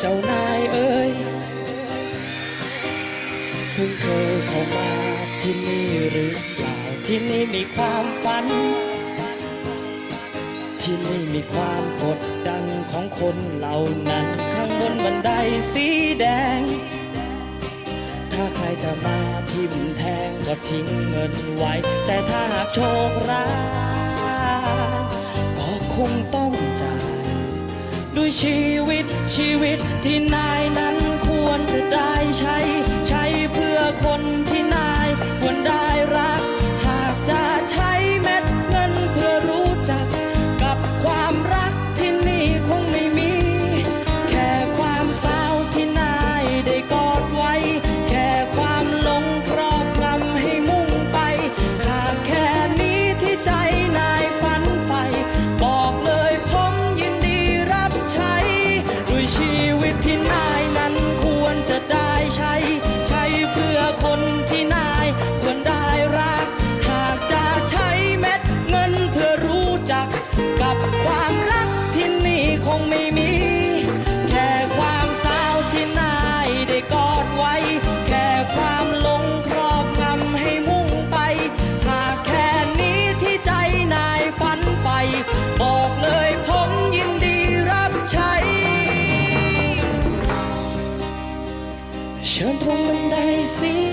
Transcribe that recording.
เจ้านายเอ้ยเพิ่งเคยเข้ามาที่นี่หรือเปล่าที่นี่มีความฝัน ที่นี่มีความกดดันของคนเหล่านั้น ข้างบนบันไดสีแดง ถ้าใครจะมาทิมแทงก็ทิ้งเงินไว้ แต่ถ้าหากโชคร้ายก็คงต้องจ่าย ด้วยชีวิตชีวิตที่นายนั้น เชิญตรงบันไดสี